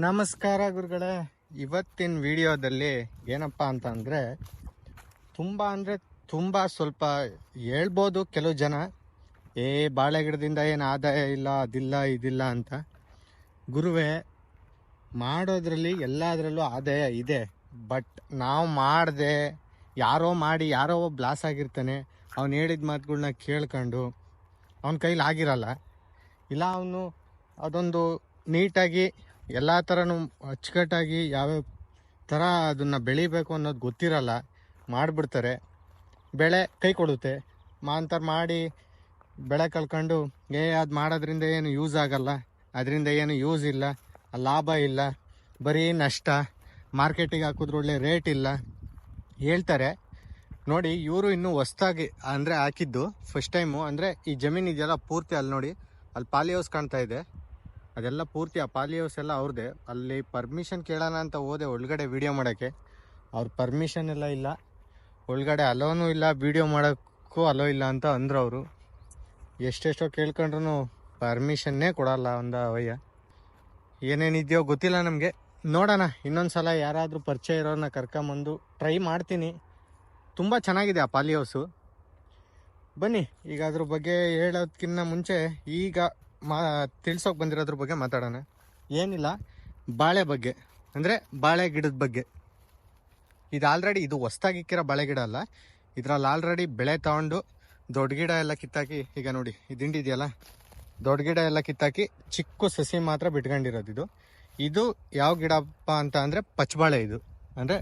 ನಮಸ್ಕಾರ ಗುರುಗಳೇ. ಇವತ್ತಿನ ವಿಡಿಯೋದಲ್ಲಿ ಏನಪ್ಪ ಅಂತ ಅಂದರೆ ತುಂಬ ಅಂದರೆ ತುಂಬ ಸ್ವಲ್ಪ ಹೇಳ್ಬೋದು ಕೆಲವು ಜನ. ಏ ಬಾಳೆ ಗಿಡದಿಂದ ಏನು ಆದಾಯ ಇಲ್ಲ, ಅದಿಲ್ಲ, ಇದಿಲ್ಲ ಅಂತ. ಗುರುವೇ, ಮಾಡೋದ್ರಲ್ಲಿ ಎಲ್ಲದರಲ್ಲೂ ಆದಾಯ ಇದೆ. ಬಟ್ ನಾವು ಮಾಡಿದೆ, ಯಾರೋ ಮಾಡಿ, ಯಾರೋ ಒಬ್ಬ ಬ್ಲಾಸ್ ಆಗಿರ್ತಾನೆ. ಅವ್ನು ಹೇಳಿದ ಮಾತುಗಳ್ನ ಕೇಳ್ಕೊಂಡು ಅವನ ಕೈಲಿ ಆಗಿರಲ್ಲ. ಇಲ್ಲ, ಅವನು ಅದೊಂದು ನೀಟಾಗಿ ಎಲ್ಲ ಥರನೂ ಅಚ್ಚುಕಟ್ಟಾಗಿ ಯಾವ್ಯಾವ ಥರ ಅದನ್ನು ಬೆಳಿಬೇಕು ಅನ್ನೋದು ಗೊತ್ತಿರಲ್ಲ, ಮಾಡಿಬಿಡ್ತಾರೆ. ಬೆಳೆ ಕೈ ಕೊಡುತ್ತೆ. ಮಾಂತರ ಮಾಡಿ ಬೆಳೆ ಕಳ್ಕೊಂಡು, ಏ, ಅದು ಮಾಡೋದ್ರಿಂದ ಏನು ಯೂಸ್ ಆಗಲ್ಲ, ಅದರಿಂದ ಏನು ಯೂಸ್ ಇಲ್ಲ, ಲಾಭ ಇಲ್ಲ, ಬರೀ ನಷ್ಟ, ಮಾರ್ಕೆಟಿಗೆ ಹಾಕಿದ್ರೆ ಒಳ್ಳೆ ರೇಟ್ ಇಲ್ಲ ಹೇಳ್ತಾರೆ. ನೋಡಿ, ಇವರು ಇನ್ನೂ ಹೊಸ್ದಾಗಿ ಅಂದರೆ ಹಾಕಿದ್ದು ಫಸ್ಟ್ ಟೈಮು ಅಂದರೆ ಈ ಜಮೀನು ಇದೆಯಲ್ಲ ಪೂರ್ತಿ ಅಲ್ಲಿ ನೋಡಿ, ಅಲ್ಲಿ ಪಾಲಿ ಹೌಸ್ ಕಾಣ್ತಾ ಇದೆ. ಅದೆಲ್ಲ ಪೂರ್ತಿ ಆ ಪಾಲಿ ಹೌಸ್ ಎಲ್ಲ ಅವ್ರದ್ದೇ ಅಲ್ಲಿ ಪರ್ಮಿಷನ್ ಕೇಳೋಣ ಅಂತ ಹೋದೆ ಒಳಗಡೆ ವಿಡಿಯೋ ಮಾಡೋಕ್ಕೆ. ಅವ್ರ ಪರ್ಮಿಷನ್ ಎಲ್ಲ ಇಲ್ಲ. ಒಳಗಡೆ ಅಲೋನೂ ಇಲ್ಲ ವಿಡಿಯೋ ಮಾಡೋಕ್ಕೂ ಅಲೋ ಇಲ್ಲ ಅಂತ ಅಂದರು ಅವರು. ಎಷ್ಟೆಷ್ಟೋ ಕೇಳ್ಕೊಂಡ್ರು ಪರ್ಮಿಷನ್ನೇ ಕೊಡಲ್ಲ ಒಂದು ಅವಯ್ಯ. ಏನೇನಿದೆಯೋ ಗೊತ್ತಿಲ್ಲ ನಮಗೆ. ನೋಡೋಣ, ಇನ್ನೊಂದು ಸಲ ಯಾರಾದರೂ ಪರಿಚಯ ಇರೋರನ್ನ ಕರ್ಕೊಂಬಂದು ಟ್ರೈ ಮಾಡ್ತೀನಿ. ತುಂಬ ಚೆನ್ನಾಗಿದೆ ಆ ಪಾಲಿ ಹೌಸು ಬನ್ನಿ, ಈಗ ಅದ್ರ ಬಗ್ಗೆ ಹೇಳೋದಕ್ಕಿಂತ ಮುಂಚೆ ಈಗ ಮಾ, ತಿಳ್ಸೋಕೆ ಬಂದಿರೋದ್ರ ಬಗ್ಗೆ ಮಾತಾಡೋಣ. ಏನಿಲ್ಲ, ಬಾಳೆ ಬಗ್ಗೆ. ಅಂದರೆ ಬಾಳೆ ಗಿಡದ ಬಗ್ಗೆ. ಇದು ಆಲ್ರೆಡಿ ಇದು ಹೊಸ್ದಾಗಿಕ್ಕಿರೋ ಬಾಳೆ ಗಿಡ ಅಲ್ಲ. ಇದ್ರಲ್ಲಿ ಆಲ್ರೆಡಿ ಬೆಳೆ ತಗೊಂಡು ದೊಡ್ಡ ಗಿಡ ಎಲ್ಲ ಕಿತ್ತಾಕಿ, ಈಗ ನೋಡಿ ಇದೆಯಲ್ಲ? ದೊಡ್ಡ ಗಿಡ ಎಲ್ಲ ಕಿತ್ತಾಕಿ ಚಿಕ್ಕ ಸಸಿ ಮಾತ್ರ ಬಿಟ್ಕೊಂಡಿರೋದು ಇದು. ಇದು ಯಾವ ಗಿಡಪ್ಪ ಅಂತ ಅಂದರೆ ಪಚ್ಚಬಾಳೆ ಇದು. ಅಂದರೆ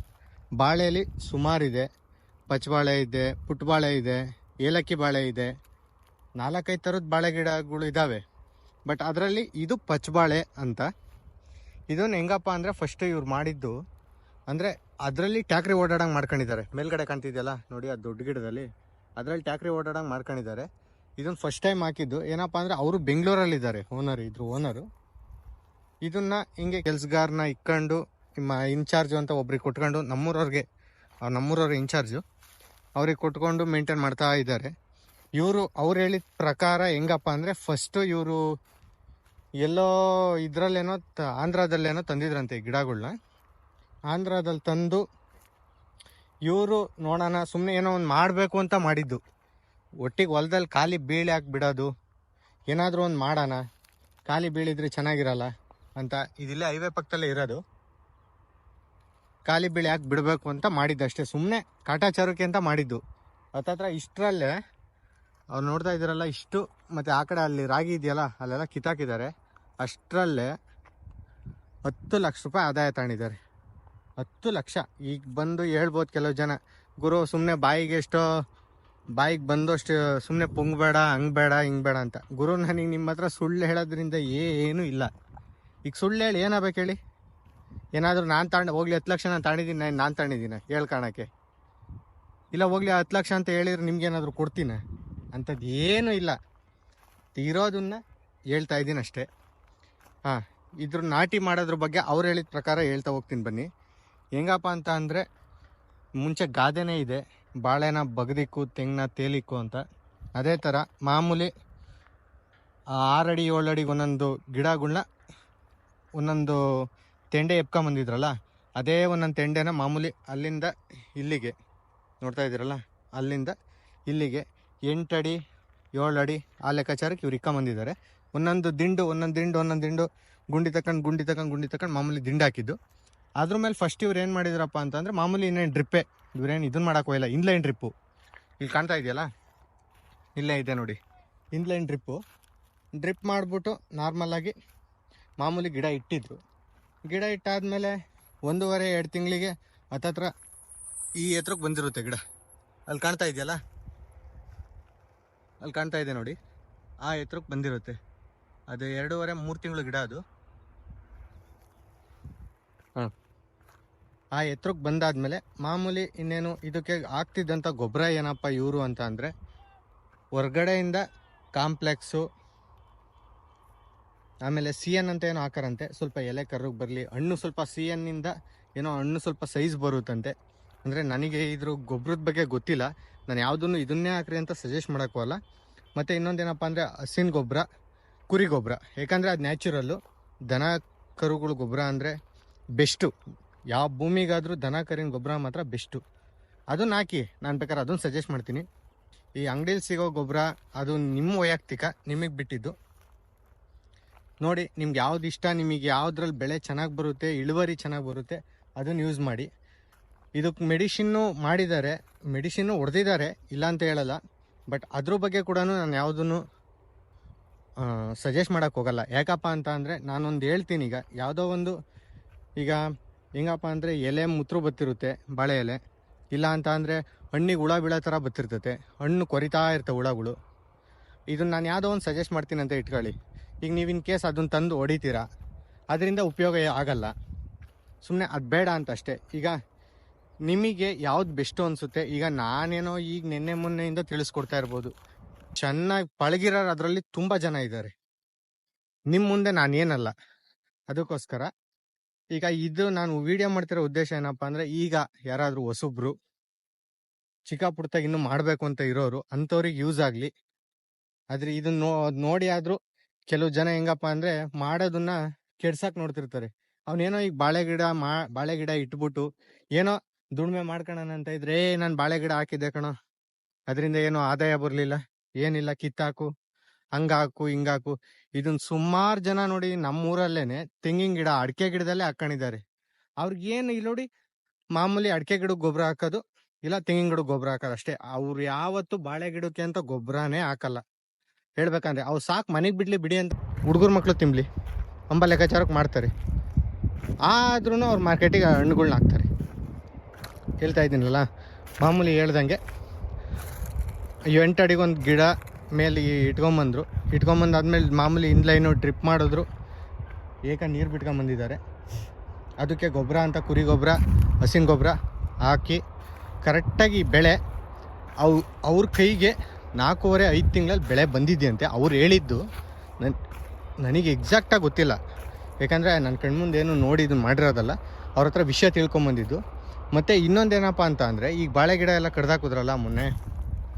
ಬಾಳೆಯಲ್ಲಿ ಸುಮಾರಿದೆ ಪಚ್ಚಬಾಳೆ ಇದೆ, ಪುಟ್ಬಾಳೆ ಇದೆ, ಏಲಕ್ಕಿ ಬಾಳೆ ಇದೆ. ನಾಲ್ಕೈದು ಥರದ ಬಾಳೆ ಗಿಡಗಳು ಇದ್ದಾವೆ ಬಟ್ ಅದರಲ್ಲಿ ಇದು ಪಚ್ಚಬಾಳೆ ಅಂತ. ಇದನ್ನು ಹೆಂಗಪ್ಪ ಅಂದರೆ ಫಸ್ಟ್ ಇವ್ರು ಮಾಡಿದ್ದು. ಅಂದರೆ ಅದರಲ್ಲಿ ಟ್ಯಾಕ್ರಿ ಓಡಾಡಂಗೆ ಮಾಡ್ಕೊಂಡಿದ್ದಾರೆ. ಮೇಲ್ಗಡೆ ಕಾಣ್ತಿದೆಯಲ್ಲ? ನೋಡಿ ಆ ದೊಡ್ಡ ಗಿಡದಲ್ಲಿ. ಅದರಲ್ಲಿ ಟ್ಯಾಕ್ರಿ ಓಡಾಡಂಗೆ ಮಾಡ್ಕೊಂಡಿದ್ದಾರೆ. ಇದನ್ನು ಫಸ್ಟ್ ಟೈಮ್ ಹಾಕಿದ್ದು. ಏನಪ್ಪ ಅಂದರೆ ಅವರು ಬೆಂಗಳೂರಲ್ಲಿದ್ದಾರೆ ಓನರ್ ಇದ್ರು ಓನರು ಇದನ್ನು ಹಿಂಗೆ ಕೆಲ್ಸಗಾರನ ಇಕ್ಕೊಂಡು ನಿಮ್ಮ ಇನ್ಚಾರ್ಜು ಅಂತ ಒಬ್ರಿಗೆ ಕೊಟ್ಕೊಂಡು, ನಮ್ಮೂರವ್ರಿಗೆ ನಮ್ಮೂರವ್ರ ಇನ್ಚಾರ್ಜು, ಅವ್ರಿಗೆ ಕೊಟ್ಕೊಂಡು ಮೇಂಟೈನ್ ಮಾಡ್ತಾ ಇದ್ದಾರೆ. ಇವರು ಅವ್ರು ಹೇಳಿದ ಪ್ರಕಾರ ಹೆಂಗಪ್ಪ ಅಂದರೆ ಫಸ್ಟು ಇವರು ಎಲ್ಲೋ ಇದರಲ್ಲೇನೋ ಆಂಧ್ರದಲ್ಲೇನೋ ತಂದಿದ್ರಂತೆ ಈ ಗಿಡಗಳ್ನ. ಆಂಧ್ರದಲ್ಲಿ ತಂದು ಇವರು ನೋಡೋಣ ಸುಮ್ಮನೆ ಏನೋ ಒಂದು ಮಾಡಬೇಕು ಅಂತ ಮಾಡಿದ್ದು. ಒಟ್ಟಿಗೆ ಹೊಲದಲ್ಲಿ ಖಾಲಿ ಬೀಳಿ ಹಾಕಿ ಬಿಡೋದು ಏನಾದರೂ ಒಂದು ಮಾಡೋಣ. ಖಾಲಿ ಬೀಳಿದ್ರೆ ಚೆನ್ನಾಗಿರಲ್ಲ ಅಂತ ಇದಿಲ್ಲೇ ಹೈವೇ ಪಕ್ಕದಲ್ಲೇ ಇರೋದು. ಖಾಲಿ ಬೀಳಿ ಹಾಕಿ ಬಿಡಬೇಕು ಅಂತ ಮಾಡಿದ್ದು ಅಷ್ಟೇ. ಸುಮ್ಮನೆ ಕಾಟಾಚಾರಕ್ಕೆ ಅಂತ ಮಾಡಿದ್ದು. ಹತ್ತತ್ರ ಇಷ್ಟರಲ್ಲೇ, ಅವ್ರು ನೋಡ್ತಾ ಇದ್ದೀರಲ್ಲ ಇಷ್ಟು, ಮತ್ತು ಆ ಕಡೆ ಅಲ್ಲಿ ರಾಗಿ ಇದೆಯಲ್ಲ, ಅಲ್ಲೆಲ್ಲ ಕಿತ್ತಾಕಿದ್ದಾರೆ. ಅಷ್ಟರಲ್ಲೇ ಹತ್ತು ಲಕ್ಷ ರೂಪಾಯಿ ಆದಾಯ ತಗೊಂಡಿದ್ದಾರೆ. ಹತ್ತು ಲಕ್ಷ. ಈಗ ಬಂದು ಹೇಳ್ಬೋದು ಕೆಲವು ಜನ. ಗುರು ಸುಮ್ಮನೆ ಬಾಯಿಗೆ ಎಷ್ಟೋ, ಬಾಯಿಗೆ ಬಂದಷ್ಟು ಸುಮ್ಮನೆ ಪುಂಗ್ಬೇಡ ಹಂಗೆ ಬೇಡ ಹಿಂಗೆ ಬೇಡ ಅಂತ. ಗುರು, ನನಗೆ ನಿಮ್ಮ ಹತ್ರ ಸುಳ್ಳು ಹೇಳೋದ್ರಿಂದ ಏನೂ ಇಲ್ಲ. ಈಗ ಸುಳ್ಳು ಹೇಳಿ ಏನಾಗಬೇಕು ಹೇಳಿ? ಏನಾದರೂ ನಾನು ತಗೊಂಡು ಹೋಗ್ಲಿ, ಹತ್ತು ಲಕ್ಷ ನಾನು ತಗೊಂಡಿದ್ದೀನಿ ನಾನು ತಗೊಂಡಿದ್ದೀನಿ. ಹೇಳ್ಕೊಳಕ್ಕೆ ಇಲ್ಲ ಹೋಗ್ಲಿ, ಹತ್ತು ಲಕ್ಷ ಅಂತ ಹೇಳಿದ್ರೆ ನಿಮ್ಗೇನಾದರೂ ಕೊಡ್ತೀನಿ ಅಂಥದ್ದು ಏನೂ ಇಲ್ಲ. ಇರೋದನ್ನ ಹೇಳ್ತಾ ಇದ್ದೀನಿ ಅಷ್ಟೇ. ಹಾಂ, ಇದ್ರ ನಾಟಿ ಮಾಡೋದ್ರ ಬಗ್ಗೆ ಅವ್ರು ಹೇಳಿದ ಪ್ರಕಾರ ಹೇಳ್ತಾ ಹೋಗ್ತೀನಿ ಬನ್ನಿ. ಹೆಂಗಪ್ಪ ಅಂತ ಅಂದರೆ, ಮುಂಚೆ ಗಾದೆನೇ ಇದೆ, ಬಾಳೆನ ಬಗದಿಕ್ಕು, ತೆಂಗಿನ ತೇಲಿಕ್ಕು ಅಂತ. ಅದೇ ಥರ ಮಾಮೂಲಿ ಆರಡಿ ಏಳಡಿಗೆ ಒಂದೊಂದು ಗಿಡಗಳನ್ನ ಒಂದೊಂದು ತೆಂಡೆ ಎಪ್ಕೊಂಬಂದಿದ್ರಲ್ಲ ಅದೇ ಒಂದೊಂದು ತೆಂಡೆನ ಮಾಮೂಲಿ ಅಲ್ಲಿಂದ ಇಲ್ಲಿಗೆ, ನೋಡ್ತಾ ಇದ್ದೀರಲ್ಲ, ಅಲ್ಲಿಂದ ಇಲ್ಲಿಗೆ ಎಂಟಡಿ ಏಳು ಅಡಿ ಆ ಲೆಕ್ಕಾಚಾರಕ್ಕೆ ಇವ್ರು ಇಕ್ಕೊಂಬಂದಿದ್ದಾರೆ ಒಂದೊಂದು ದಿಂಡು ಒಂದೊಂದು ದಿಂಡು ಒಂದೊಂದು ದಿಂಡು, ಗುಂಡಿ ತಕೊಂಡು ಗುಂಡಿ ತಕೊಂಡು ಗುಂಡಿ ತಕೊಂಡು ಮಾಮೂಲಿ ದಿಂಡು ಹಾಕಿದ್ದು. ಅದ್ರ ಮೇಲೆ ಫಸ್ಟ್ ಇವ್ರು ಏನು ಮಾಡಿದ್ರಪ್ಪ ಅಂತಂದ್ರೆ ಮಾಮೂಲಿ ಇನ್ನೇನು ಡ್ರಿಪ್ಪೇ ಇವ್ರೇನು ಇದನ್ನ ಮಾಡೋಕೆ ಹೋಗಿಲ್ಲ ಇನ್ಲೈನ್ ಡ್ರಿಪ್ಪು ಇಲ್ಲಿ ಕಾಣ್ತಾ ಇದೆಯಲ್ಲ? ಇಲ್ಲೇ ಇದೆ ನೋಡಿ. ಇನ್ಲೈನ್ ಡ್ರಿಪ್ಪು ಡ್ರಿಪ್ ಮಾಡಿಬಿಟ್ಟು ನಾರ್ಮಲಾಗಿ ಮಾಮೂಲಿ ಗಿಡ ಇಟ್ಟಿದ್ರು. ಗಿಡ ಇಟ್ಟಾದಮೇಲೆ ಒಂದೂವರೆ, ಎರಡು ತಿಂಗಳಿಗೆ ಹತ್ತತ್ರ ಈ ಎತ್ರಕ್ಕೆ ಬಂದಿರುತ್ತೆ ಗಿಡ. ಅಲ್ಲಿ ಕಾಣ್ತಾ ಇದೆಯಲ್ಲ? ಅಲ್ಲಿ ಕಾಣ್ತಾ ಇದೆ ನೋಡಿ. ಆ ಎತ್ರಕ್ಕೆ ಬಂದಿರುತ್ತೆ. ಅದು ಎರಡೂವರೆ ಮೂರು ತಿಂಗಳು ಗಿಡ ಅದು. ಹಾಂ. ಆ ಎತ್ತರಕ್ಕೆ ಬಂದಾದ್ಮೇಲೆ ಮಾಮೂಲಿ ಇನ್ನೇನು ಇದಕ್ಕೆ ಆಗ್ತಿದ್ದಂಥ ಗೊಬ್ಬರ ಏನಪ್ಪ ಇವರು ಅಂತ ಅಂದರೆ ಹೊರ್ಗಡೆಯಿಂದ ಕಾಂಪ್ಲೆಕ್ಸು ಆಮೇಲೆ ಸಿ ಎನ್ ಅಂತ ಏನೋ ಹಾಕಾರಂತೆ ಸ್ವಲ್ಪ ಎಲೆ ಕರ್ರಿಗೆ ಬರಲಿ. ಹಣ್ಣು ಸ್ವಲ್ಪ ಸಿ ಎನ್ನಿಂದ ಏನೋ ಹಣ್ಣು ಸ್ವಲ್ಪ ಸೈಜ್ ಬರುತ್ತಂತೆ. ಅಂದರೆ ನನಗೆ ಇದ್ರ ಗೊಬ್ಬರದ ಬಗ್ಗೆ ಗೊತ್ತಿಲ್ಲ. ನಾನು ಯಾವುದನ್ನು ಇದನ್ನೇ ಹಾಕ್ರಿ ಅಂತ ಸಜೆಸ್ಟ್ ಮಾಡೋಕ್ಕಲ್ಲ ಮತ್ತು ಇನ್ನೊಂದೇನಪ್ಪ ಅಂದರೆ ಹಸಿನ ಗೊಬ್ಬರ ಕುರಿ ಗೊಬ್ಬರ ಯಾಕಂದರೆ ಅದು ನ್ಯಾಚುರಲ್ಲು. ದನ ಕರುಗಳ ಗೊಬ್ಬರ ಅಂದರೆ ಬೆಸ್ಟು. ಯಾವ ಭೂಮಿಗಾದರೂ ದನ ಕರಿನ ಗೊಬ್ಬರ ಮಾತ್ರ ಬೆಸ್ಟು. ಅದನ್ನ ಹಾಕಿ, ನಾನು ಬೇಕಾದ್ರೆ ಅದನ್ನು ಸಜೆಸ್ಟ್ ಮಾಡ್ತೀನಿ. ಈ ಅಂಗಡಿಯಲ್ಲಿ ಸಿಗೋ ಗೊಬ್ಬರ ಅದು ನಿಮ್ಮ ವೈಯಕ್ತಿಕ, ನಿಮಗೆ ಬಿಟ್ಟಿದ್ದು. ನೋಡಿ, ನಿಮ್ಗೆ ಯಾವ್ದು ಇಷ್ಟ, ನಿಮಗೆ ಯಾವುದ್ರಲ್ಲಿ ಬೆಳೆ ಚೆನ್ನಾಗಿ ಬರುತ್ತೆ, ಇಳುವರಿ ಚೆನ್ನಾಗಿ ಬರುತ್ತೆ, ಅದನ್ನು ಯೂಸ್ ಮಾಡಿ. ಇದಕ್ಕೆ ಮೆಡಿಸಿನ್ನು ಮಾಡಿದ್ದಾರೆ. ಮೆಡಿಸಿನ್ನು ಹೊಡೆದಿದ್ದಾರೆ, ಇಲ್ಲ ಅಂತ ಹೇಳಲ್ಲ. ಬಟ್ ಅದ್ರ ಬಗ್ಗೆ ಕೂಡ ನಾನು ಯಾವುದನ್ನು ಸಜೆಸ್ಟ್ ಮಾಡೋಕ್ಕೆ ಹೋಗಲ್ಲ. ಯಾಕಪ್ಪ ಅಂತ ಅಂದರೆ ನಾನೊಂದು ಹೇಳ್ತೀನಿ ಈಗ. ಯಾವುದೋ ಒಂದು ಈಗ ಹೆಂಗಪ್ಪ ಅಂದರೆ ಎಲೆ ಮುತ್ರು ಬತ್ತಿರುತ್ತೆ ಬಾಳೆ ಎಲೆ. ಇಲ್ಲ ಅಂತ ಅಂದರೆ ಹಣ್ಣಿಗೆ ಹುಳ ಬೀಳೋ ಥರ ಬತ್ತಿರ್ತೈತೆ. ಹಣ್ಣು ಕೊರಿತಾ ಇರ್ತವೆ ಹುಳಗಳು. ಇದನ್ನು ನಾನು ಯಾವುದೋ ಒಂದು ಸಜೆಸ್ಟ್ ಮಾಡ್ತೀನಿ ಅಂತ ಇಟ್ಕೊಳ್ಳಿ. ಈಗ ನೀವು ಇನ್ ಕೇಸ್ ಅದನ್ನು ತಂದು ಹೊಡಿತೀರಾ? ಅದರಿಂದ ಉಪಯೋಗ ಆಗಲ್ಲ. ಸುಮ್ಮನೆ ಅದು ಬೇಡ ಅಂತ ಅಷ್ಟೇ ಈಗ ನಿಮಗೆ ಯಾವ್ದು ಬೆಸ್ಟು ಅನಿಸುತ್ತೆ? ಈಗ ನಾನೇನೋ ಈಗ ನಿನ್ನೆ ಮೊನ್ನೆಯಿಂದ ತಿಳಿಸ್ಕೊಡ್ತಾ ಇರ್ಬೋದು. ಚೆನ್ನಾಗಿ ಪಳಗಿರೋರು ಅದರಲ್ಲಿ ತುಂಬ ಜನ ಇದ್ದಾರೆ ನಿಮ್ಮ ಮುಂದೆ ನಾನೇನಲ್ಲ ಅದಕ್ಕೋಸ್ಕರ ಈಗ ಇದು ನಾನು ವಿಡಿಯೋ ಮಾಡ್ತಿರೋ ಉದ್ದೇಶ ಏನಪ್ಪಾ ಅಂದರೆ ಈಗ ಯಾರಾದರೂ ಹೊಸಬ್ರು ಚಿಕ್ಕ ಪುಟ್ಟದಾಗ ಇನ್ನೂ ಮಾಡಬೇಕು ಅಂತ ಇರೋರು ಅಂಥವ್ರಿಗೆ ಯೂಸ್ ಆಗಲಿ. ಆದರೆ ಇದನ್ನ ನೋಡಿ ಆದರೂ ಕೆಲವು ಜನ ಹೆಂಗಪ್ಪ ಅಂದರೆ ಮಾಡೋದನ್ನ ಕೆಡ್ಸಕ್ಕೆ ನೋಡ್ತಿರ್ತಾರೆ. ಅವನೇನೋ ಈಗ ಬಾಳೆ ಗಿಡ ಮಾ ಬಾಳೆ ಗಿಡ ಇಟ್ಬಿಟ್ಟು ಏನೋ ದುಡಿಮೆ ಮಾಡ್ಕೊಳ್ಳೋಣ ಅಂತ ಇದ್ರೆ ನಾನು ಬಾಳೆ ಗಿಡ ಹಾಕಿದ್ದೆ ಕಣೋ. ಅದರಿಂದ ಏನೋ ಆದಾಯ ಬರಲಿಲ್ಲ. ಏನಿಲ್ಲ ಕಿತ್ತಾಕು, ಹಂಗಾಕು, ಹಿಂಗಾಕು. ಇದನ್ ಸುಮಾರು ಜನ ನೋಡಿ ನಮ್ಮೂರಲ್ಲೇನೆ ತೆಂಗಿನ ಗಿಡ, ಅಡಿಕೆ ಗಿಡದಲ್ಲೇ ಹಾಕೊಂಡಿದ್ದಾರೆ. ಅವ್ರಿಗೆ ಏನು ಇಲ್ಲಿ ನೋಡಿ, ಮಾಮೂಲಿ ಅಡಿಕೆ ಗಿಡಕ್ಕೆ ಗೊಬ್ಬರ ಹಾಕೋದು, ಇಲ್ಲ ತೆಂಗಿನ ಗಿಡಕ್ಕೆ ಗೊಬ್ಬರ ಹಾಕೋದು ಅಷ್ಟೇ. ಅವ್ರು ಯಾವತ್ತು ಬಾಳೆ ಗಿಡಕ್ಕೆ ಅಂತ ಗೊಬ್ಬರನೇ ಹಾಕಲ್ಲ. ಹೇಳ್ಬೇಕಂದ್ರೆ ಅವ್ರು ಸಾಕು ಮನೆಗೆ ಬಿಡ್ಲಿ ಬಿಡಿ ಅಂತ ಹುಡುಗರ ಮಕ್ಳು ತಿನ್ಲಿ ಅಂಬ ಲೆಕ್ಕಾಚಾರಕ್ಕೆ ಮಾಡ್ತಾರೆ. ಆದ್ರೂ ಅವ್ರು ಮಾರ್ಕೆಟಿಗೆ ಹಣ್ಣುಗಳ್ನ ಹಾಕ್ತಾರೆ. ಹೇಳ್ತಾ ಇದ್ದೀನಲ್ಲ? ಮಾಮೂಲಿ ಹೇಳ್ದಂಗೆ ಎಂಟು ಅಡಿಗೊಂದು ಗಿಡ ಮೇಲೆ ಇಟ್ಕೊಂಬಂದರು. ಇಟ್ಕೊಂಬಂದಾದ್ಮೇಲೆ ಮಾಮೂಲಿ ಇನ್ಲೈನು ಡ್ರಿಪ್ ಮಾಡಿದ್ರು. ಏಕ ನೀರು ಬಿಟ್ಕೊಂಬಂದಿದ್ದಾರೆ. ಅದಕ್ಕೆ ಗೊಬ್ಬರ ಅಂತ ಕುರಿ ಗೊಬ್ಬರ, ಹಸಿನ ಗೊಬ್ಬರ ಹಾಕಿ ಕರೆಕ್ಟಾಗಿ ಬೆಳೆ ಅವು ಅವ್ರ ಕೈಗೆ ನಾಲ್ಕೂವರೆ ಐದು ತಿಂಗಳಲ್ಲಿ ಬೆಳೆ ಬಂದಿದೆಯಂತೆ. ಅವ್ರು ಹೇಳಿದ್ದು ನನ್ ನನಗೆ ಎಕ್ಸಾಕ್ಟಾಗಿ ಗೊತ್ತಿಲ್ಲ. ಯಾಕಂದರೆ ನನ್ನ ಕಣ್ಮುಂದೆ ಏನು ನೋಡಿ ಇದನ್ನು ಮಾಡಿರೋದಲ್ಲ, ಅವ್ರ ಹತ್ರ ವಿಷಯ ತಿಳ್ಕೊಂಬಂದಿದ್ದು. ಮತ್ತು ಇನ್ನೊಂದೇನಪ್ಪ ಅಂತ ಅಂದರೆ, ಈಗ ಬಾಳೆ ಗಿಡ ಎಲ್ಲ ಕಡ್ದಾಕಿದ್ರಲ್ಲ ಮೊನ್ನೆ.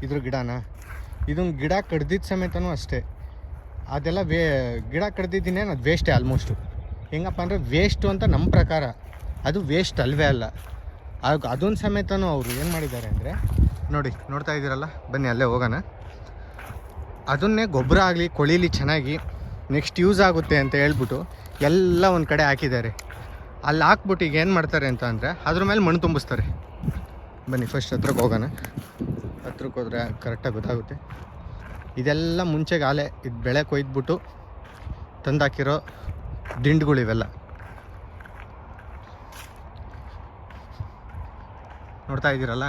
ಇದ್ರ ಗಿಡನ. ಇದನ್ನ ಗಿಡ ಕಡ್ದಿದ್ದ ಸಮೇತನೂ ಅಷ್ಟೇ. ಅದೆಲ್ಲ ವೇ, ಗಿಡ ಕಡ್ದಿದ್ದೀನಿ ಅದು ವೇಸ್ಟೇ ಆಲ್ಮೋಸ್ಟು ಹೆಂಗಪ್ಪ ಅಂದರೆ ವೇಸ್ಟು ಅಂತ ನಮ್ಮ ಪ್ರಕಾರ. ಅದು ವೇಸ್ಟ್ ಅಲ್ವೇ ಅಲ್ಲ. ಆಗ, ಅದೊಂದು ಸಮೇತನೂ ಅವರು ಏನು ಮಾಡಿದ್ದಾರೆ ಅಂದರೆ, ನೋಡಿ, ನೋಡ್ತಾ ಇದ್ದೀರಲ್ಲ? ಬನ್ನಿ, ಅಲ್ಲೇ ಹೋಗೋಣ. ಅದನ್ನೇ ಗೊಬ್ಬರ ಆಗಲಿ, ಕೊಳೀಲಿ ಚೆನ್ನಾಗಿ ನೆಕ್ಸ್ಟ್ ಯೂಸ್ ಆಗುತ್ತೆ ಅಂತ ಹೇಳ್ಬಿಟ್ಟು ಎಲ್ಲ ಒಂದು ಕಡೆ ಹಾಕಿದ್ದಾರೆ. ಅಲ್ಲಿ ಹಾಕ್ಬಿಟ್ಟು ಈಗ ಏನು ಮಾಡ್ತಾರೆ ಅಂತ ಅಂದರೆ, ಅದ್ರ ಮೇಲೆ ಮಣ್ಣು ತುಂಬಿಸ್ತಾರೆ. ಬನ್ನಿ ಫಸ್ಟ್ ಹತ್ರಕ್ಕೆ ಹೋಗೋಣ. ಹತ್ರಕ್ಕೆ ಹೋದರೆ ಕರೆಕ್ಟಾಗಿ ಗೊತ್ತಾಗುತ್ತೆ. ಇದೆಲ್ಲ ಮುಂಚೆಗೆ ಆಲೆ, ಇದು ಬೆಳೆ ಕೊಯ್ದ್ಬಿಟ್ಟು ತಂದಾಕಿರೋ ದಿಂಡುಗಳು ಇವೆಲ್ಲ. ನೋಡ್ತಾ ಇದ್ದೀರಲ್ಲ?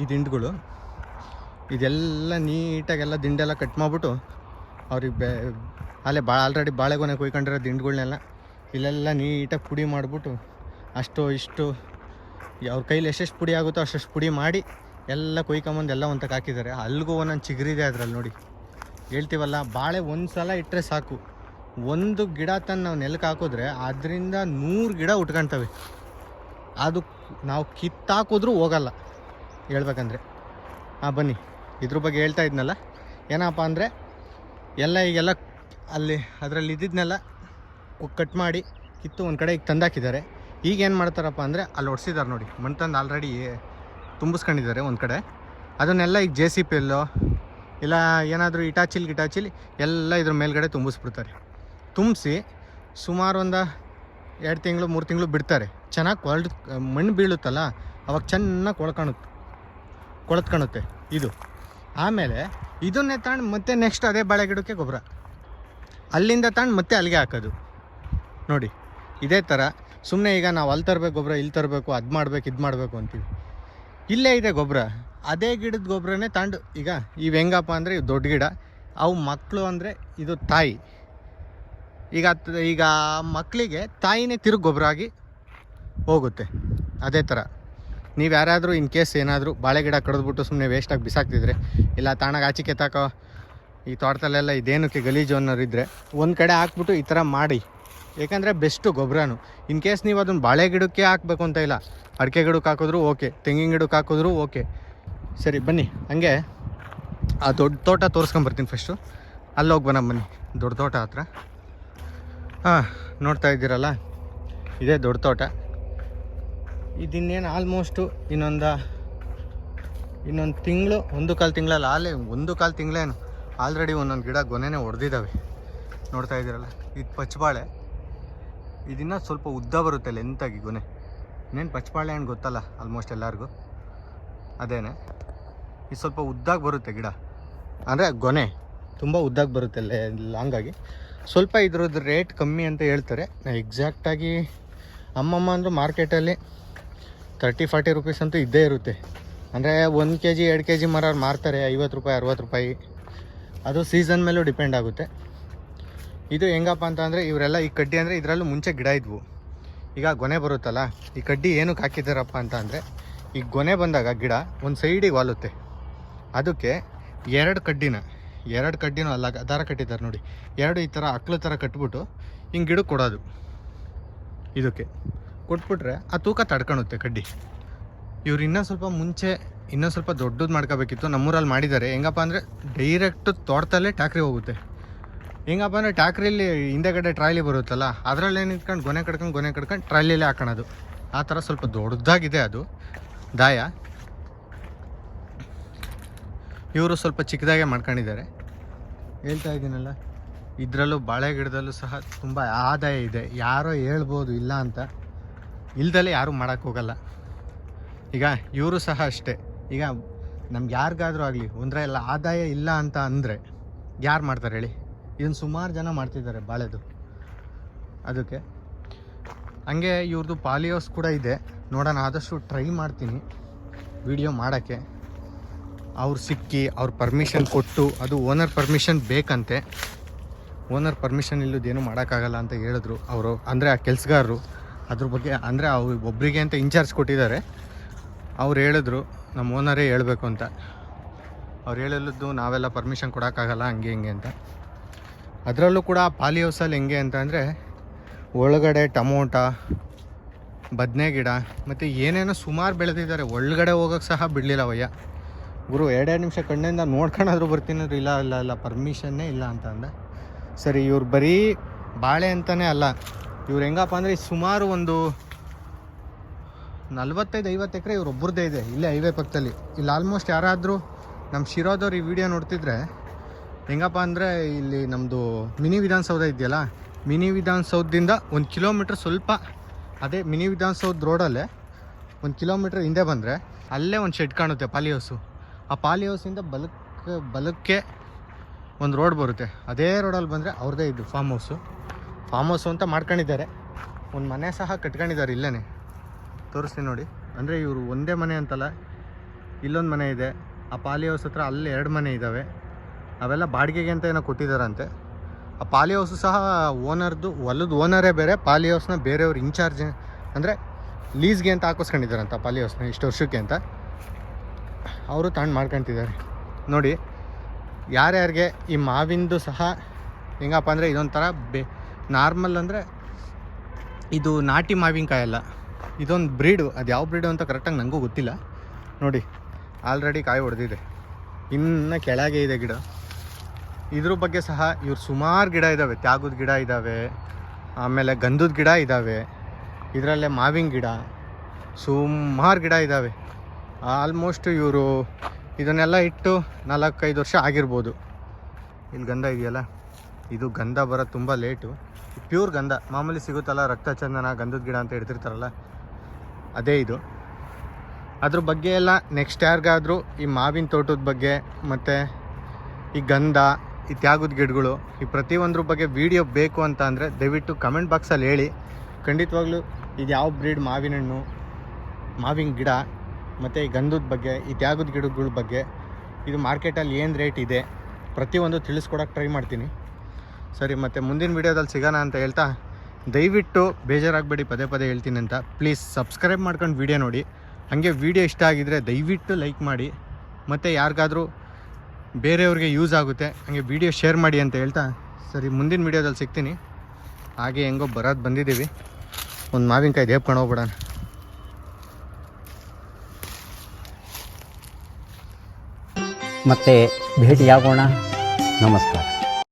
ಈ ದಿಂಡುಗಳು. ಇದೆಲ್ಲ ನೀಟಾಗೆಲ್ಲ ದಿಂಡೆಲ್ಲ ಕಟ್ ಮಾಡಿಬಿಟ್ಟು ಅವ್ರಿಗೆ ಬೆ ಅಲ್ಲೇ ಬಾ ಆಲ್ರೆಡಿ ಬಾಳೆಗೊನೆ ಕೊಯ್ಕೊಂಡಿರೋ ದಿಂಡುಗಳನ್ನೆಲ್ಲ ಇಲ್ಲೆಲ್ಲ ನೀಟಾಗಿ ಪುಡಿ ಮಾಡಿಬಿಟ್ಟು ಅಷ್ಟು ಇಷ್ಟು ಅವ್ರ ಕೈಲಿ ಎಷ್ಟೆಷ್ಟು ಪುಡಿ ಆಗುತ್ತೋ ಅಷ್ಟೆಷ್ಟು ಪುಡಿ ಮಾಡಿ ಎಲ್ಲ ಕೊಯ್ಕೊಂಬಂದು ಎಲ್ಲ ಒಂತಕ್ಕೆ ಹಾಕಿದ್ದಾರೆ. ಅಲ್ಲಿಗೂ ಒಂದೊಂದು ಚಿಗುರಿದೆ ಅದ್ರಲ್ಲಿ ನೋಡಿ. ಹೇಳ್ತೀವಲ್ಲ, ಬಾಳೆ ಒಂದು ಸಲ ಇಟ್ಟರೆ ಸಾಕು. ಒಂದು ಗಿಡ ತಂದು ನಾವು ನೆಲಕ್ಕೆ ಹಾಕಿದ್ರೆ ಅದರಿಂದ ನೂರು ಗಿಡ ಉಟ್ಕೊಳ್ತವೆ ಅದು ನಾವು ಕಿತ್ತಾಕಿದ್ರೂ ಹೋಗಲ್ಲ. ಹೇಳ್ಬೇಕಂದ್ರೆ. ಹಾಂ, ಬನ್ನಿ. ಇದ್ರ ಬಗ್ಗೆ ಹೇಳ್ತಾ ಇದ್ನಲ್ಲ. ಏನಪ್ಪ ಅಂದರೆ, ಎಲ್ಲ ಈಗೆಲ್ಲ ಅಲ್ಲಿ ಅದರಲ್ಲಿ ಇದ್ದಿದ್ದನ್ನೆಲ್ಲ ಕಟ್ ಮಾಡಿ ಕಿತ್ತು ಒಂದು ಕಡೆ ಈಗ ತಂದಾಕಿದ್ದಾರೆ ಈಗ ಏನು ಮಾಡ್ತಾರಪ್ಪ ಅಂದರೆ, ಅಲ್ಲಿ ಒಡ್ಸಿದ್ದಾರೆ ನೋಡಿ. ಮಣ್ಣು ತಂದು ಆಲ್ರೆಡಿ ತುಂಬಿಸ್ಕೊಂಡಿದ್ದಾರೆ ಒಂದು ಕಡೆ. ಅದನ್ನೆಲ್ಲ ಈಗ ಜೆ ಸಿ ಪಿ ಎಲ್ಲೋ ಇಲ್ಲ ಏನಾದರೂ ಇಟಾಚಿಲ್ ಗಿಟಾಚಿಲ್ ಎಲ್ಲ ಇದ್ರ ಮೇಲ್ಗಡೆ ತುಂಬಿಸ್ಬಿಡ್ತಾರೆ. ತುಂಬಿಸಿ ಸುಮಾರು ಒಂದು ಎರಡು ತಿಂಗಳು, ಮೂರು ತಿಂಗಳು ಬಿಡ್ತಾರೆ. ಚೆನ್ನಾಗಿ ಕೊಳ್ ಮಣ್ಣು ಬೀಳುತ್ತಲ್ಲ, ಅವಾಗ ಚೆನ್ನಾಗಿ ಕೊಳ್ಕೊಳುತ್ತೆ ಕೊಳತ್ಕೊಳುತ್ತೆ ಇದು. ಆಮೇಲೆ ಇದನ್ನೇ ತಗೊಂಡು ಮತ್ತೆ ನೆಕ್ಸ್ಟ್ ಅದೇ ಬಾಳೆ ಗಿಡಕ್ಕೆ ಗೊಬ್ಬರ. ಅಲ್ಲಿಂದ ತಗೊಂಡು ಮತ್ತೆ ಅಲ್ಲಿಗೆ ಹಾಕೋದು. ನೋಡಿ, ಇದೇ ಥರ ಸುಮ್ಮನೆ ಈಗ ನಾವು ಅಲ್ಲಿ ತರಬೇಕು, ಗೊಬ್ಬರ ಇಲ್ಲಿ ತರಬೇಕು, ಅದು ಮಾಡಬೇಕು, ಇದು ಮಾಡಬೇಕು ಅಂತೀವಿ. ಇಲ್ಲೇ ಇದೆ ಗೊಬ್ಬರ ಅದೇ ಗಿಡದ ಗೊಬ್ಬರನೇ ತಗೊಂಡು ಈಗ ಇವು ಹೆಂಗಪ್ಪ ಅಂದರೆ ಇವು ದೊಡ್ಡ ಗಿಡ. ಅವು ಮಕ್ಕಳು ಅಂದರೆ ಇದು ತಾಯಿ. ಈಗ ಈಗ ಮಕ್ಕಳಿಗೆ ತಾಯಿನೇ ತಿರುಗಿ ಗೊಬ್ಬರ ಆಗಿ ಹೋಗುತ್ತೆ. ಅದೇ ಥರ ನೀವು ಯಾರಾದರೂ ಇನ್ ಕೇಸ್ ಏನಾದರೂ ಬಾಳೆ ಗಿಡ ಕಡಿದ್ಬಿಟ್ಟು ಸುಮ್ಮನೆ ವೇಸ್ಟಾಗಿ ಬಿಸಾಕ್ತಿದ್ರೆ, ಇಲ್ಲ ತಾಣಾಗ ಆಚೆ ಕೆತ್ತಾಕೋ ಈ ತೋಟದಲ್ಲೆಲ್ಲ ಇದೇನಕ್ಕೆ ಗಲೀಜು ಅನ್ನೋರು ಇದ್ದರೆ ಒಂದು ಕಡೆ ಹಾಕ್ಬಿಟ್ಟು ಈ ಥರ ಮಾಡಿ. ಏಕೆಂದರೆ ಬೆಸ್ಟು ಗೊಬ್ಬರನು ಇನ್ ಕೇಸ್ ನೀವು ಅದನ್ನು ಬಾಳೆ ಗಿಡಕ್ಕೆ ಹಾಕಬೇಕು ಅಂತ ಇಲ್ಲ, ಅಡಿಕೆ ಗಿಡಕ್ಕೆ ಹಾಕಿದ್ರು ಓಕೆ, ತೆಂಗಿನ ಗಿಡಕ್ಕೆ ಹಾಕಿದ್ರು ಓಕೆ. ಸರಿ, ಬನ್ನಿ, ಹಂಗೆ ಆ ದೊಡ್ಡ ತೋಟ ತೋರಿಸ್ಕೊಂಬರ್ತೀನಿ ಫಸ್ಟು ಅಲ್ಲಿ ಬನ್ನ ಬನ್ನಿ, ದೊಡ್ಡ ತೋಟ ಹತ್ರ. ಹಾಂ, ನೋಡ್ತಾ ಇದ್ದೀರಲ್ಲ, ಇದೇ ದೊಡ್ಡ ತೋಟ. ಇದಿನ್ನೇನು ಆಲ್ಮೋಸ್ಟು ಇನ್ನೊಂದು ಇನ್ನೊಂದು ತಿಂಗಳು, ಒಂದು ಕಾಲು ತಿಂಗಳಲ್ಲಿ, ಆಲೇ ಒಂದು ಕಾಲು ತಿಂಗಳೇನು. ಆಲ್ರೆಡಿ ಒಂದೊಂದು ಗಿಡ ಗೊನೆನೇ ಹೊಡೆದಿದ್ದಾವೆ ನೋಡ್ತಾ ಇದ್ದೀರಲ್ಲ, ಇದು ಪಚ್ಚಬಾಳೆ. ಇದಿನ್ನ ಸ್ವಲ್ಪ ಉದ್ದ ಬರುತ್ತೆ ಲೆಂತಾಗಿ ಗೊನೆ. ಇನ್ನೇನು ಪಚ್ಚಪಾಳೆ ಹಣ್ಣು ಗೊತ್ತಲ್ಲ ಆಲ್ಮೋಸ್ಟ್ ಎಲ್ಲರಿಗೂ? ಅದೇನೆ. ಇದು ಸ್ವಲ್ಪ ಉದ್ದಾಗಿ ಬರುತ್ತೆ ಗಿಡ. ಅಂದರೆ ಗೊನೆ, ತುಂಬ ಉದ್ದಾಗಿ ಬರುತ್ತೆ ಲಾಂಗಾಗಿ ಸ್ವಲ್ಪ ಇದ್ರದ್ದು ರೇಟ್ ಕಮ್ಮಿ ಅಂತ ಹೇಳ್ತಾರೆ. ನಾ ಎಕ್ಸಾಕ್ಟಾಗಿ ಅಮ್ಮಮ್ಮ ಅಂದರು ಮಾರ್ಕೆಟಲ್ಲಿ ತರ್ಟಿ ಫಾರ್ಟಿ ರುಪೀಸ್ ಅಂತೂ ಇದ್ದೇ ಇರುತ್ತೆ. ಅಂದರೆ ಒಂದು ಕೆ ಜಿ ಎರಡು ಕೆ ಜಿ ಮರ ಮಾರ್ತಾರೆ, ಐವತ್ತು ರೂಪಾಯಿ, ಅರವತ್ತು ರೂಪಾಯಿ. ಅದು ಸೀಸನ್ ಮೇಲೂ ಡಿಪೆಂಡ್ ಆಗುತ್ತೆ. ಇದು ಹೆಂಗಪ್ಪ ಅಂತ ಅಂದರೆ ಇವರೆಲ್ಲ ಈ ಕಡ್ಡಿ ಅಂದರೆ ಇದರಲ್ಲೂ ಮುಂಚೆ ಗಿಡ ಇದ್ವು. ಈಗ ಗೊನೆ ಬರುತ್ತಲ್ಲ, ಈ ಕಡ್ಡಿ ಏನಕ್ಕೆ ಹಾಕಿದ್ದಾರಪ್ಪ ಅಂತ ಅಂದರೆ ಈ ಗೊನೆ ಬಂದಾಗ ಗಿಡ ಒಂದು ಸೈಡಿಗೆ ವಾಲುತ್ತೆ. ಅದಕ್ಕೆ ಎರಡು ಕಡ್ಡಿನ, ಎರಡು ಕಡ್ಡಿನೂ ಅಲ್ಲ, ದಾರ ಕಟ್ಟಿದ್ದಾರೆ ನೋಡಿ. ಎರಡು ಈ ಥರ ಅಕ್ಳು ಥರ ಕಟ್ಬಿಟ್ಟು ಹಿಂಗೆ ಗಿಡಕ್ಕೆ ಕೊಡೋದು. ಇದಕ್ಕೆ ಕೊಟ್ಬಿಟ್ರೆ ಆ ತೂಕ ತಡ್ಕೊಳುತ್ತೆ ಕಡ್ಡಿ. ಇವ್ರು ಇನ್ನೂ ಸ್ವಲ್ಪ ಮುಂಚೆ, ಇನ್ನೂ ಸ್ವಲ್ಪ ದೊಡ್ಡದು ಮಾಡ್ಕೋಬೇಕಿತ್ತು. ನಮ್ಮೂರಲ್ಲಿ ಮಾಡಿದ್ದಾರೆ. ಹೆಂಗಪ್ಪ ಅಂದರೆ ಡೈರೆಕ್ಟ್ ತೋಟದಲ್ಲೇ ಟ್ಯಾಕ್ರಿ ಹೋಗುತ್ತೆ. ಹೆಂಗಪ್ಪ ಅಂದರೆ ಟ್ಯಾಕ್ರಿಲಿ ಹಿಂದೆಗಡೆ ಟ್ರಾಲಿ ಬರುತ್ತಲ್ಲ, ಅದರಲ್ಲೇ ನಿಂತ್ಕೊಂಡು ಗೊನೆ ಕಡ್ಕೊಂಡು ಗೊನೆ ಕಡ್ಕೊಂಡು ಟ್ರಾಲಿಯಲ್ಲಿ ಹಾಕೋಣದು. ಆ ಥರ ಸ್ವಲ್ಪ ದೊಡ್ಡದಾಗಿದೆ ಅದು. ದಾಯ. ಇವರು ಸ್ವಲ್ಪ ಚಿಕ್ಕದಾಗೆ ಮಾಡ್ಕೊಂಡಿದ್ದಾರೆ. ಹೇಳ್ತಾ ಇದ್ದೀನಲ್ಲ, ಇದರಲ್ಲೂ ಬಾಳೆ ಗಿಡದಲ್ಲೂ ಸಹ ತುಂಬ ಆದಾಯ ಇದೆ. ಯಾರೋ ಹೇಳ್ಬೋದು ಇಲ್ಲ ಅಂತ. ಇಲ್ದಲೇ ಯಾರೂ ಮಾಡೋಕ್ಕೋಗಲ್ಲ ಈಗ ಇವರು ಸಹ ಅಷ್ಟೇ. ಈಗ ನಮ್ಗೆ ಯಾರಿಗಾದರೂ ಆಗಲಿ ಒಂದರ ಎಲ್ಲ ಆದಾಯ ಇಲ್ಲ ಅಂತ ಅಂದರೆ ಯಾರು ಮಾಡ್ತಾರೆ ಹೇಳಿ? ಇದನ್ನು ಸುಮಾರು ಜನ ಮಾಡ್ತಿದ್ದಾರೆ ಬಾಳೆದು. ಅದಕ್ಕೆ. ಹಂಗೆ ಇವ್ರದ್ದು ಪಾಲಿಯೋಸ್ ಕೂಡ ಇದೆ. ನೋಡೋಣ, ಆದಷ್ಟು ಟ್ರೈ ಮಾಡ್ತೀನಿ. ವಿಡಿಯೋ ಮಾಡೋಕ್ಕೆ. ಅವ್ರು ಸಿಕ್ಕಿ, ಅವ್ರ ಪರ್ಮಿಷನ್ ಕೊಟ್ಟು, ಅದು ಓನರ್ ಪರ್ಮಿಷನ್ ಬೇಕಂತೆ. ಓನರ್ ಪರ್ಮಿಷನ್ ಇಲ್ಲದೇನು ಮಾಡೋಕ್ಕಾಗಲ್ಲ ಅಂತ ಹೇಳಿದ್ರು ಅವರು. ಅಂದರೆ ಆ ಕೆಲಸಗಾರರು. ಅದ್ರ ಬಗ್ಗೆ, ಅಂದರೆ ಅವ್ರು ಒಬ್ಬರಿಗೆ ಅಂತ ಇನ್ಚಾರ್ಜ್ ಕೊಟ್ಟಿದ್ದಾರೆ. ಅವ್ರು ಹೇಳಿದ್ರು ನಮ್ಮ ಓನರೇ ಹೇಳಬೇಕು ಅಂತ. ಅವ್ರು ಹೇಳಿದ್ದು ನಾವೆಲ್ಲ ಪರ್ಮಿಷನ್ ಕೊಡೋಕ್ಕಾಗಲ್ಲ, ಹಂಗೆ ಹಿಂಗೆ ಅಂತ. ಅದರಲ್ಲೂ ಕೂಡ ಪಾಲಿ ಹೌಸಲ್ಲಿ ಹೆಂಗೆ ಅಂತ ಅಂದರೆ ಒಳಗಡೆ ಟಮೋಟ, ಬದನೆ ಗಿಡ ಮತ್ತು ಏನೇನೋ ಸುಮಾರು ಬೆಳೆದಿದ್ದಾರೆ. ಒಳಗಡೆ ಹೋಗೋಕ್ಕೆ ಸಹ ಬಿಡಲಿಲ್ಲ ವಯ್ಯ. ಗುರು, ಎರಡೆರಡು ನಿಮಿಷ ಕಣ್ಣಿಂದ ನೋಡ್ಕೊಂಡಾದ್ರೂ ಬರ್ತೀನಿ ಅಂದ್ರೆ ಇಲ್ಲ ಇಲ್ಲ ಇಲ್ಲ ಪರ್ಮಿಷನ್ನೇ ಇಲ್ಲ ಅಂತ ಅಂದೆ. ಸರಿ, ಇವ್ರು ಬರೀ ಬಾಳೆ ಅಂತಲೇ ಅಲ್ಲ, ಇವ್ರು ಹೆಂಗಪ್ಪ ಅಂದರೆ ಸುಮಾರು ಒಂದು ನಲ್ವತ್ತೈದು, ಐವತ್ತು ಎಕರೆ ಇವ್ರೊಬ್ಬರದ್ದೇ ಇದೆ, ಇಲ್ಲೇ ಹೈವೇ ಪಕ್ಕದಲ್ಲಿ. ಇಲ್ಲಿ ಆಲ್ಮೋಸ್ಟ್ ಯಾರಾದರೂ ನಮ್ಮ ಶಿರೋದವ್ರು ಈ ವಿಡಿಯೋ ನೋಡ್ತಿದ್ರೆ ಹೆಂಗಪ್ಪ ಅಂದರೆ ಇಲ್ಲಿ ನಮ್ಮದು ಮಿನಿ ವಿಧಾನಸೌಧ ಇದೆಯಲ್ಲ, ಮಿನಿ ವಿಧಾನಸೌಧದಿಂದ ಒಂದು ಕಿಲೋಮೀಟ್ರ್ ಸ್ವಲ್ಪ ಅದೇ ಮಿನಿ ವಿಧಾನಸೌಧ ರೋಡಲ್ಲೇ ಒಂದು ಕಿಲೋಮೀಟ್ರ್ ಹಿಂದೆ ಬಂದರೆ ಅಲ್ಲೇ ಒಂದು ಶೆಡ್ ಕಾಣುತ್ತೆ ಪಾಲಿ ಹೌಸು ಆ ಪಾಲಿ ಹೌಸಿಂದ ಬಲಕ್ಕೆ ಬಲಕ್ಕೆ ಒಂದು ರೋಡ್ ಬರುತ್ತೆ. ಅದೇ ರೋಡಲ್ಲಿ ಬಂದರೆ ಅವ್ರದ್ದೇ ಇದು ಫಾರ್ಮ್ ಹೌಸು ಫಾರ್ಮ್ ಹೌಸು ಅಂತ ಮಾಡ್ಕೊಂಡಿದ್ದಾರೆ. ಒಂದು ಮನೆ ಸಹ ಕಟ್ಕೊಂಡಿದ್ದಾರೆ ಇಲ್ಲೇ ತೋರಿಸ್ತೀನಿ ನೋಡಿ. ಅಂದರೆ ಇವರು ಒಂದೇ ಮನೆ ಅಂತಲ್ಲ, ಇಲ್ಲೊಂದು ಮನೆ ಇದೆ. ಆ ಪಾಲಿ ಹೌಸ್ ಹತ್ರ ಅಲ್ಲಿ ಎರಡು ಮನೆ ಇದ್ದಾವೆ ಅವೆಲ್ಲ ಬಾಡಿಗೆಗೆ ಅಂತ ಏನೋ ಕೊಟ್ಟಿದ್ದಾರಂತೆ. ಆ ಪಾಲಿ ಹೌಸು ಸಹ ಓನರ್ದು, ಹೊಲದ ಓನರೇ ಬೇರೆ, ಪಾಲಿ ಹೌಸ್ನ ಬೇರೆಯವ್ರು ಇನ್ಚಾರ್ಜ್ ಅಂದರೆ ಲೀಸ್ಗೆ ಅಂತ ಹಾಕಿಸ್ಕೊಂಡಿದ್ದಾರಂತ ಪಾಲಿ ಹೌಸ್ನ ಇಷ್ಟು ವರ್ಷಕ್ಕೆ ಅಂತ. ಅವರು ತಗೊಂಡು ಮಾಡ್ಕೊತಿದ್ದಾರೆ. ನೋಡಿ, ಯಾರ್ಯಾರಿಗೆ ಈ ಮಾವಿಂದು ಸಹ ಹೆಂಗಪ್ಪ ಅಂದರೆ ಇದೊಂಥರ ಬೆ ನಾರ್ಮಲ್ ಅಂದರೆ ಇದು ನಾಟಿ ಮಾವಿನಕಾಯಿ ಅಲ್ಲ. ಇದೊಂದು ಬ್ರೀಡು ಅದು ಯಾವ ಬ್ರೀಡು ಅಂತ ಕರೆಕ್ಟಾಗಿ ನನಗೂ ಗೊತ್ತಿಲ್ಲ. ನೋಡಿ ಆಲ್ರೆಡಿ ಕಾಯಿ ಹೊಡೆದಿದೆ ಇನ್ನು ಕೆಳಗೆ ಇದೆ ಗಿಡ. ಇದ್ರ ಬಗ್ಗೆ ಸಹ ಇವ್ರು ಸುಮಾರು ಗಿಡ ಇದ್ದಾವೆ ತ್ಯಾಗದ ಗಿಡ ಇದ್ದಾವೆ ಆಮೇಲೆ ಗಂಧದ ಗಿಡ ಇದ್ದಾವೆ ಇದರಲ್ಲೇ ಮಾವಿನ ಗಿಡ. ಸುಮಾರು ಗಿಡ ಇದ್ದಾವೆ ಆಲ್ಮೋಸ್ಟ್ ಇವರು ಇದನ್ನೆಲ್ಲ ಇಟ್ಟು ನಾಲ್ಕೈದು ವರ್ಷ ಆಗಿರ್ಬೋದು. ಇಲ್ಲಿ ಗಂಧ ಇದೆಯಲ್ಲ? ಇದು ಗಂಧ ಬರೋದು ತುಂಬ ಲೇಟು. ಪ್ಯೂರ್ ಗಂಧ. ಮಾಮೂಲಿ ಸಿಗುತ್ತಲ್ಲ ರಕ್ತ ಚಂದನ ಗಂಧದ ಗಿಡ ಅಂತ ಹೇಳ್ತಿರ್ತಾರಲ್ಲ? ಅದೇ ಇದು. ಅದ್ರ ಬಗ್ಗೆ ಎಲ್ಲ ನೆಕ್ಸ್ಟ್ ಯಾರಿಗಾದರೂ ಈ ಮಾವಿನ ತೋಟದ ಬಗ್ಗೆ ಮತ್ತು ಈ ಗಂಧ ಈ ತ್ಯಾಗದ ಗಿಡಗಳು, ಈ ಪ್ರತಿಯೊಂದ್ರ ಬಗ್ಗೆ ವಿಡಿಯೋ ಬೇಕು ಅಂತ ಅಂದರೆ ದಯವಿಟ್ಟು ಕಮೆಂಟ್ ಬಾಕ್ಸಲ್ಲಿ ಹೇಳಿ. ಖಂಡಿತವಾಗ್ಲೂ ಇದು ಯಾವ ಬ್ರೀಡ್ ಮಾವಿನ ಹಣ್ಣು ಮಾವಿನ ಗಿಡ, ಮತ್ತು ಈ ಗಂಧದ ಬಗ್ಗೆ, ಈ ತ್ಯಾಗದ ಗಿಡಗಳ ಬಗ್ಗೆ, ಇದು ಮಾರ್ಕೆಟಲ್ಲಿ ಏನು ರೇಟ್ ಇದೆ, ಪ್ರತಿಯೊಂದು ತಿಳಿಸ್ಕೊಡೋಕೆ ಟ್ರೈ ಮಾಡ್ತೀನಿ. ಸರಿ, ಮತ್ತು ಮುಂದಿನ ವಿಡಿಯೋದಲ್ಲಿ ಸಿಗೋಣ ಅಂತ ಹೇಳ್ತಾ ದಯವಿಟ್ಟು ಬೇಜಾರಾಗಬೇಡಿ, ಪದೇ ಪದೇ ಹೇಳ್ತೀನಿ ಅಂತ. ಪ್ಲೀಸ್ ಸಬ್ಸ್ಕ್ರೈಬ್ ಮಾಡ್ಕೊಂಡು ವೀಡಿಯೋ ನೋಡಿ. ಹಾಗೆ ವೀಡಿಯೋ ಇಷ್ಟ ಆಗಿದರೆ ದಯವಿಟ್ಟು ಲೈಕ್ ಮಾಡಿ. ಮತ್ತು ಯಾರಿಗಾದರೂ ಬೇರೆಯವ್ರಿಗೆ ಯೂಸ್ ಆಗುತ್ತೆ. ಹಂಗೆ ವೀಡಿಯೋ ಶೇರ್ ಮಾಡಿ ಅಂತ ಹೇಳ್ತಾ, ಸರಿ, ಮುಂದಿನ ವೀಡಿಯೋದಲ್ಲಿ ಸಿಗ್ತೀನಿ. ಹಾಗೆ ಹೆಂಗೋ ಬರೋದು ಬಂದಿದ್ದೀವಿ. ಒಂದು ಮಾವಿನಕಾಯಿ ದೇಪ್ಕೊಂಡು ಹೋಗ್ಬಿಡೋಣ. ಮತ್ತೆ ಭೇಟಿಯಾಗೋಣ. ನಮಸ್ಕಾರ.